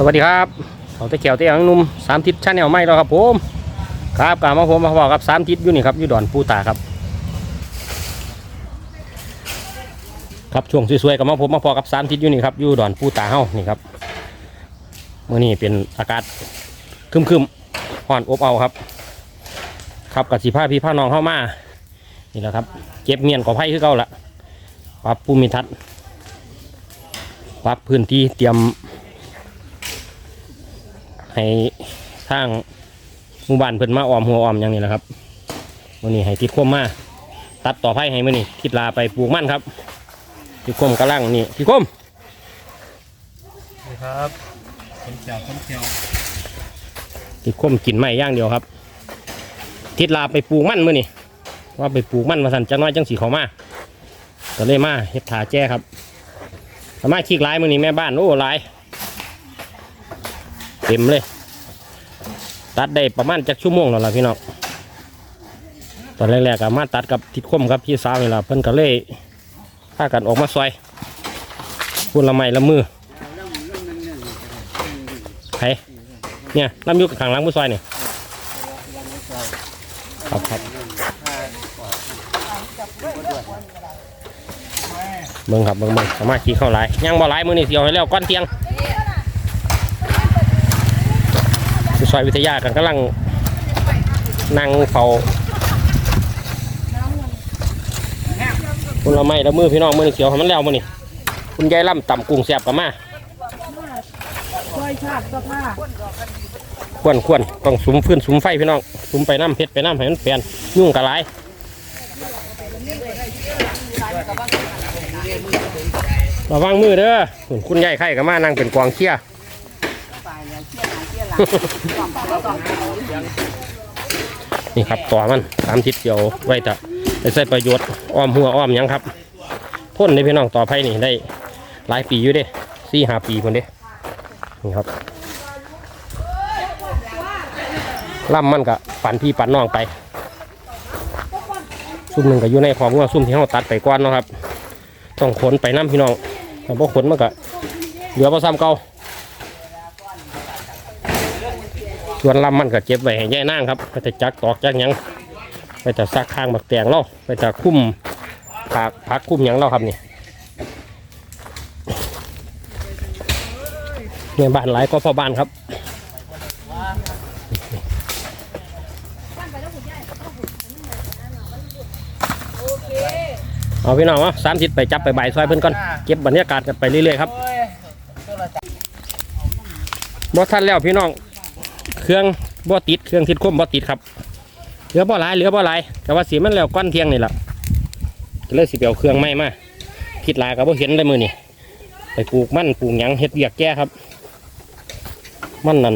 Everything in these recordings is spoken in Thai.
สวัสดีครับเขาตะเกียวเตะอังนุ่มสามทิศชาแนลไม่แล้วครับผมครับกลับมาผมมาบอกครับสามทิศอยู่นี่ครับอยู่ดอนปูตาครับ ครับช่วงสวยๆกับมาผมมาพอกับสามทิศอยู่นี่ครับอยู่ดอนปูตาเฮ้านี่ครับเมื่อนี้เป็นอากาศครึมห่อนอบเอาครับ ครับกับสีผ้าพี่ผ้าน้องเข้ามานี่แหละครับ เก็บเมียนกอไผ่คือเก่าละปรับภูมิทัศน์ปรับพื้นที่เตรียม ให้ทางหมู่บ้านเพิ่นมาออมหัวออมอย่างนี้แหละครับวันนี้ให้ทิดคมมาตัดต่อไผ่ให้มื่อนี้ทิดลาไปปลูกมันครับทิดคมกระลังนี่ทิดคมครับต้มเจียวต้มเจียวทิดคมกินไม้อย่างเดียวครับ ทิดลาไปปลูกมันมื่อนี้ว่าไปปลูกมันมาสั่นจังน้อยจังสีเขามาก็เลยมาเฮ็ดถาแจ้ครับสามารถขี้ร้ายมื่อนี้แม่บ้านโอ้หลาย เต็มเลย ตัดได้ประมาณจักชั่วโมงแล้วล่ะพี่น้องตอนแรกๆก็มาตัดกับทิดคมครับพี่สาวนี่ล่ะเพิ่นก็เลยพากันออกมาซอยพูนละไม้ละมือไผเนี่ยน้ำยุกข้างหลังผู้ซอยนี่ครับครับเบิ่งครับเบิ่งเบิ่งสามารถขี่เข้าหลยยังบ่หลมือนี่เสียวให้แล้วก้อนเทียง ซอยวิทยากันกำลังนั่งเฝ้าคุณละไม้ละมือพี่น้องมือเสียวมันแล้วมือนี่คุณยายล่ำต่ำกุ้งแสบกับมาช่วยชาติสภาพควนควนต้องสุมฟื้นสุมไฟพี่น้องสุมไปน้ำเพชรไปน้ำให้มันเปลี่ยนยุ่งกระไรระวังมือเด้อคุณยายไข่กับมานั่งเป็นกวางเขี้ย นี่ครับต่อมันสามทิศเดียวไว้แต่ไปใช้ประโยชน์อ้อมหัวอ้อมยังครับพ่นในพี่น้องต่อไปนี่ได้หลายปีอยู่เด้สี่ห้าปีคนเด้นี่ครับล่ำมันก็ปั่นพี่ปั่นน้องไปซุ่มหนึ่งก็อยู่ในของว่าซุ่มที่เขาตัดไปก้อนเนาะครับ ต้องขนไปน้ำพี่น้องแต่พอขนมันก็เหลือพอซ้ำเก่า ส่วนลำมันก็เจ็บไว้ให้แย่นั่งครับไปแต่จักตอกจักยังไปแต่ซักข้างบักแตงเราไปแต่คุ้มผักผักคุ้มยังเราครับนี่เนี่ยบ้านหลายก็พอบ้านครับเอาพี่น้องวะสามสิบไปจับไปใบซอยเพิ่นก่อนเก็บบรรยากาศกันไปเรื่อยๆครับบ่ทันแล้วพี่น้อง เครื่องบ่ติดเครื่องทิศคมบ่ติดครับเหลือบ่หลายเหลือบ่หลายแต่ว่าสีมันแล้วก้อนเทียงนี่แหละเลยสิเปียวเครื่องไม้มาคิดลายก็บ่เห็นเลยมือนี่ไปปลูกมันปลูกหยังเฮ็ดเวียกแก่ครับมันนั่น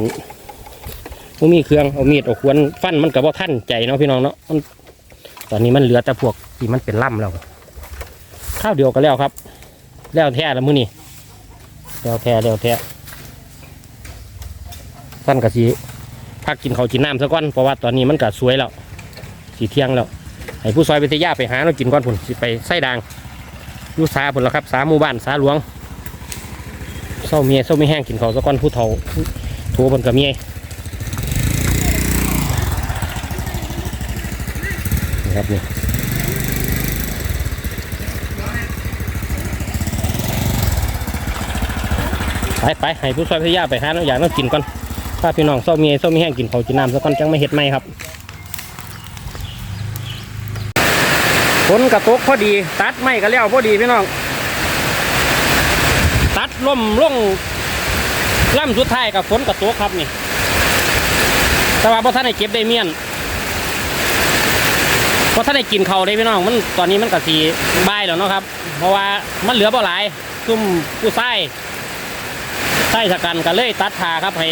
บ่มีเครื่องเอามีดเอาขวนฟันมันก็บ่ทันใจเนาะพี่น้องเนาะมันตอนนี้มันเหลือแต่พวกที่มันเป็นล่ำแล้วข้าวเดียวก็แล้วครับ แล้วแท้แล้วมือนี่แล้วแท้แล้วแท้ ฟันกะสีพักกินเขากินน้ำซะก่อนเพราะว่าตอนนี้มันก็สวยแล้วสีเที่ยงแล้วให้ผู้ซอยไปทยาไปหาเรากินก่อนผุนสิไปไส้ด่างอยู่สาผุนแล้วครับ สาหมู่บ้านสาหลวงเศร้าเมียเศร้าไม่แห้งกินเขาซะก่อนผู้เฒ่าโทรบนกับเมียนี่ครับนี่ไปไปให้ผู้ซอยไปทยาไปหาเราอยากเรากินก่อน ถ้าพี่น้องเศร้ามีเศร้าม่แห้งกินเขาวกินน้ำซะก่อนจังไม่เห็ดไหมครับฝนกระตกพอดี ตัดไม่ก็แล้วพอดีพี่น้อง ตัดล่มล่งล่ำสุดท้ายกับฝนกระตกครับนี่ แต่ว่าพอท่านได้เก็บได้เมียนพอท่านได้กินเขาได้พี่น้องมันตอนนี้มันกะสีบายแล้วเนาะครับ เพราะว่ามันเหลือบ่หลายซุ่มผู้ไส้ไส้สกันก็เลยตัดขาครับให้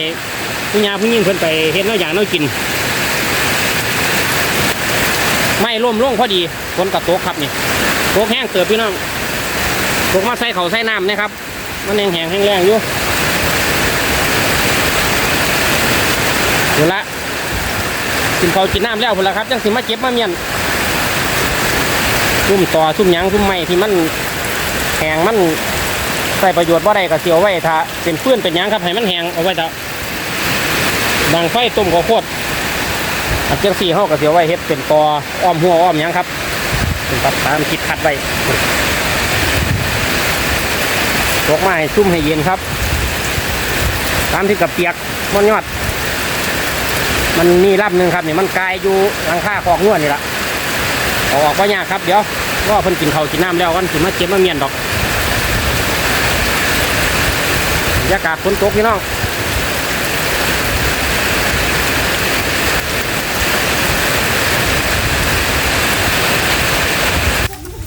ผู้ยาผู้ยิ่งเพิ่นไปเห็นน้อยอย่างน้อยกิน ไม่ร่มร่วงพอดีฝนกับโตกครับนี่โตกแห้งเติบพี่น้องโตกมาใส่เขาใส่น้ำนะครับ มันแห้งแห้งแห้งแรงอยู่เดี๋ยวละกินเขากินน้ำแล้วพุ่นละครับจังสิมาเก็บมาเมียนซุ่มต่อซุ่มยังซุ่มไม้ที่มันแห้งมันใส่ประโยชน์บ่ได้ก็เสียวไว้ถ้าเป็นเพื่อนเป็นยังครับให้มันแห้งเอาไว้ถ้า ดังไฟต้มข้าวโพดอันเจียงสี่ห้าก็เสียวไว้เฮ็ดเป็นกออ้อมหัวอ้อมยังครับครับตามคิดคัดไว้ตกไม้ซุ่มให้เย็นครับ ตามที่กับเปียกมันยอด มันมีรับหนึ่งครับนี่มันกายอยู่หลังคาคอกนวดนี่ละอออกว่ายากครับเดี๋ยวรอเพิ่นกินเขากินน้ำแล้วกันสิมาเก็บมาเมียนดอกบรรยากาศฝนตกพี่น้อง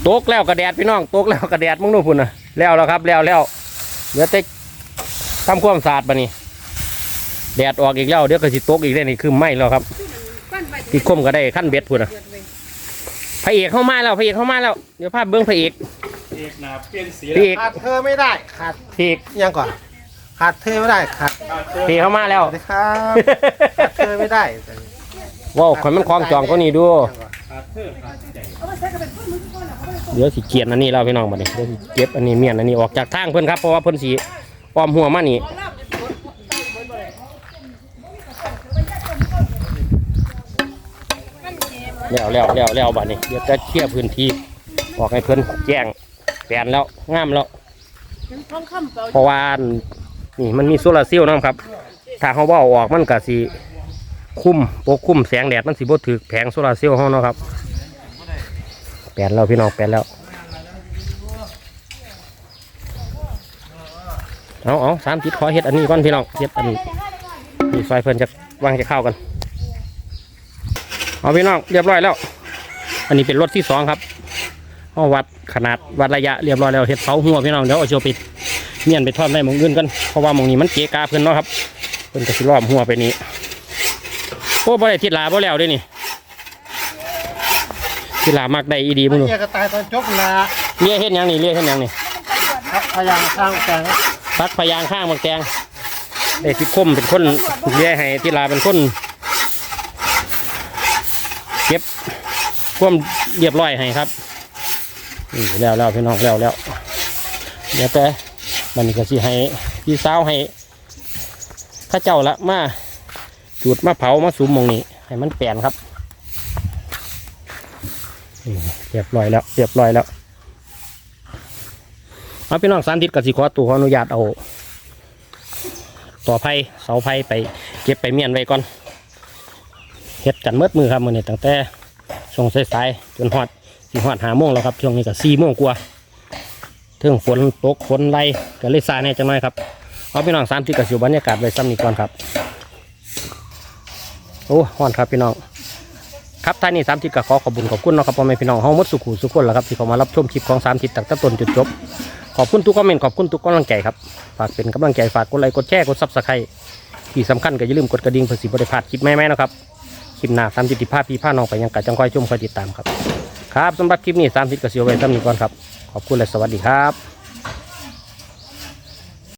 ตกแล้วกระแดดพี่น้องตกแล้วกระแดดมึงดูพุ่นนะแล้วแล้วครับแล้วแล้วเดี๋ยวจะทำความสะอาดปะนี่แดดออกอีกแล้วเดี๋ยวก็สิตกอีกได้วนี่คือไหมแล้วครับที่คมก็ได้ขั้นเบ็ดพุ่นนะพระเอกเข้ามาแล้วพระเอกเข้ามาแล้วเดี๋ยวภาพเบื้องพระเอกเอกนะเปลี่ยนสีพระเอกขาดเธอไม่ได้ขาดพระเอกยังก่อนขาดเธอไม่ได้ขาดพระเอกเข้ามาแล้วสวัสดีครับขาดเธอไม่ได้ว้าวข่อยมันคล้องจองก็นี่ดูขาด เดี๋ยวสิเกียนอันนี้แล้วพี่น้องบัดนี้เดี๋ยวสิเก็บอันนี้เมียนอันนี้ออกจากทางเพิ่อนครับเพราะว่าเพิ่อนสีปลอมหัวมานี่แล้วแล้วแล้วแล้วบัดนี้เดี๋ยวจะเคลียร์พื้นที่ออกให้เพิ่อนแจ้งแปลนแล้วงามแล้วเพราะว่านี่มันมีโซลาร์เซลล์นะครับถ้าเขาว่าออกมันก็สิ คุ้มปกคุ้มแสงแดดมันสิบ่ถือแผงโซลาร์เซลล์เขาเนาะครับแปดแล้วพี่น้องแปดแล้วเอาเอาสามทิศขอเฮ็ดอันนี้ก่อนพี่น้องเฮ็ดอันนี้นี่ซอยเพิ่นจะวางจะเข้ากันเอาพี่น้องเรียบร้อยแล้ว อันนี้เป็นรถที่สองครับเอาวัดขนาดวัดระยะเรียบร้อยแล้วเฮ็ดเสาหัวพี่น้องเดี๋ยวเอาเชียวไปเมียนไปทอดไม้หมองอื่นกันเพราะว่าหมองนี้มันเกะกาเพิ่นเนาะครับเพิ่นก็สิล้อมหัวไปนี้ โอ้บ่ได้ทิศลาบ่แล้วเด้นี่ทิศลามักได้อีดีมึงดูเนี่ยก็ตายตอนจบละเลี้ยเฮ็ดหยังนี่เลี้ยเฮ็ดหยังนี่ครับพยายามสร้างแสงตักพยางข้างบางแตงได้ทิศคมเป็นคนเลี้ยให้ทิศลาเป็นคนเก็บความเรียบร้อยให้ครับนี่แล้วแล้วพี่น้องแล้วแล้วเดี๋ยวแต่มันนี้ก็สิให้พี่สาวให้ข้าเจ้าละมา จุดมาเผามาสุมมองนี้ให้มันแปลนครับเรียบร้อยแล้วเรียบร้อยแล้วเอาพี่น้องสามทิศกับสิขอตัวขออนุญาตเอาต่อไผ่เสาไผ่ไปเก็บไปเมียนไว้ก่อนเฮ็ดกันเมื่อมือครับมือนี้ตั้งแต่ช่วงสายๆจนฮอดสิฮอดหาโมงแล้วครับช่วงนี้ก็สี่โมงกว่าถึงฝนตกฝนไล่ก็เลยซาแน่จังหน่อยครับเอาพี่น้องสามทิศกับสิบรรยากาศไว้ซ้ำนี้ก่อนครับ โอ้ฮ้อนครับพี่น้องครับท่านนี้สามทิศก็ขอขอบคุญขอบคุณนะครับพ่อแม่พี่น้องเฮาหมดสุขุสุขคนแล้วครับที่เขามารับชมคลิปของสามทิศตั้งแต่ต้นจนจบ ขอบคุณทุกคอมเมนต์ขอบคุณทุกกำลังใจครับฝากเป็นกำลังใจฝากกดไลค์กดแชร์กดซับสไครต์ที่สำคัญก็อย่าลืมกดกระดิ่งเพื่อสิบริพลาดคลิปใหม่ๆนะครับคลิปหน้าสามสิบติภาพพี่ผ้าน้องไปยังกะจังคอยชมคอยติดตามครับครับสำหรับคลิปนี้สามสิบกระเสียวไว้ตั้งนี้ก่อนครับขอบคุณและสวัสดีครับ